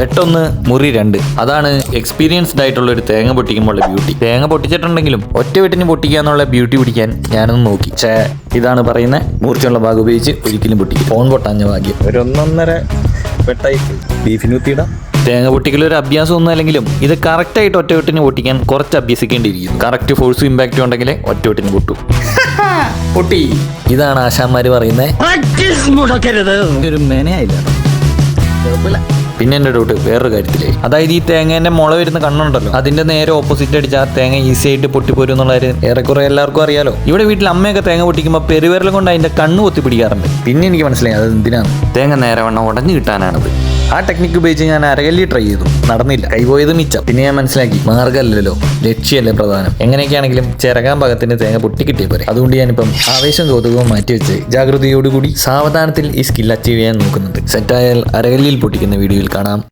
വെട്ടൊന്ന് മുറി രണ്ട്. അതാണ് എക്സ്പീരിയൻസ്ഡ് ആയിട്ടുള്ള ഒരു തേങ്ങ പൊട്ടിക്കുമ്പോഴുള്ള ബ്യൂട്ടി തേങ്ങ പൊട്ടിച്ചിട്ടുണ്ടെങ്കിലും ഒറ്റ വെട്ടിന് പൊട്ടിക്കുക എന്നുള്ള ബ്യൂട്ടി പിടിക്കാൻ ഞാനൊന്ന് നോക്കി. ചേ ഇതാണ് പറയുന്നത് മൂർച്ചയുള്ള ഭാഗം ഉപയോഗിച്ച് ഒരിക്കലും പൊട്ടിക്കും ഫോൺ പൊട്ടാഞ്ഞ ഭാഗ്യം. ഒരു ഒന്നൊന്നര വെട്ടായിട്ട് ബീഫിന് കുത്തിയിടാം. തേങ്ങ പൊട്ടിക്കൽ ഒരു അഭ്യാസം ഒന്നും അല്ലെങ്കിലും ഇത് കറക്റ്റായിട്ട് ഒറ്റവെട്ടിന് പൊട്ടിക്കാൻ കുറച്ച് അഭ്യസിക്കേണ്ടിയിരിക്കും കറക്റ്റ് ഫോഴ്സും ഇമ്പാക്റ്റും ഉണ്ടെങ്കിലേ ഒറ്റവെട്ടിന് പൊട്ടു. പൊട്ടി. ഇതാണ് ആശാന്മാര് പറയുന്നത്. ഒരു മെനയായില്ല. പിന്നെ എന്റെ ഡൗട്ട് വേറൊരു കാര്യത്തിലേ. അതായത് ഈ തേങ്ങേന്റെ മുള വരുന്ന കണ്ണുണ്ടല്ലോ അതിന്റെ നേരെ ഓപ്പോസിറ്റ് അടിച്ച ആ തേങ്ങ ഈസി ആയിട്ട് പൊട്ടിപ്പോരും എന്നുള്ള കാര്യം ഏറെക്കുറെ എല്ലാവർക്കും അറിയാലോ. ഇവിടെ വീട്ടിൽ അമ്മയൊക്കെ തേങ്ങ പൊട്ടിക്കുമ്പോൾ പെരുവിരൽ കൊണ്ട് അതിന്റെ കണ്ണ് പൊത്തി പിടിക്കാറുണ്ട് പിന്നെ എനിക്ക് മനസ്സിലായി അത് എന്തിനാണ് തേങ്ങ നേരെ വണ്ണം ഉടഞ്ഞു കിട്ടാനാണത്. ആ ടെക്നിക്ക് ഉപയോഗിച്ച് ഞാൻ അരകല്ലി ട്രൈ ചെയ്തു. നടന്നില്ല. കൈപോയത് മിച്ചം. പിന്നെ ഞാൻ മനസ്സിലാക്കി മാർഗമല്ലല്ലോ ലക്ഷ്യമല്ലേ പ്രധാനം. എങ്ങനെയൊക്കെയാണെങ്കിലും ചിറകാൻ പാകത്തിന് തേങ്ങ പൊട്ടിക്കിട്ടിയ പോരെ അതുകൊണ്ട് ഞാനിപ്പം ആവേശം കൗതുകവും മാറ്റിവെച്ച് ജാഗ്രതയോടുകൂടി സാവധാനത്തിൽ ഈ സ്കിൽ അച്ചീവ് ചെയ്യാൻ നോക്കുന്നുണ്ട്. സെറ്റായാൽ അരകല്ലിയിൽ പൊട്ടിക്കുന്ന വീഡിയോയിൽ കാണാം.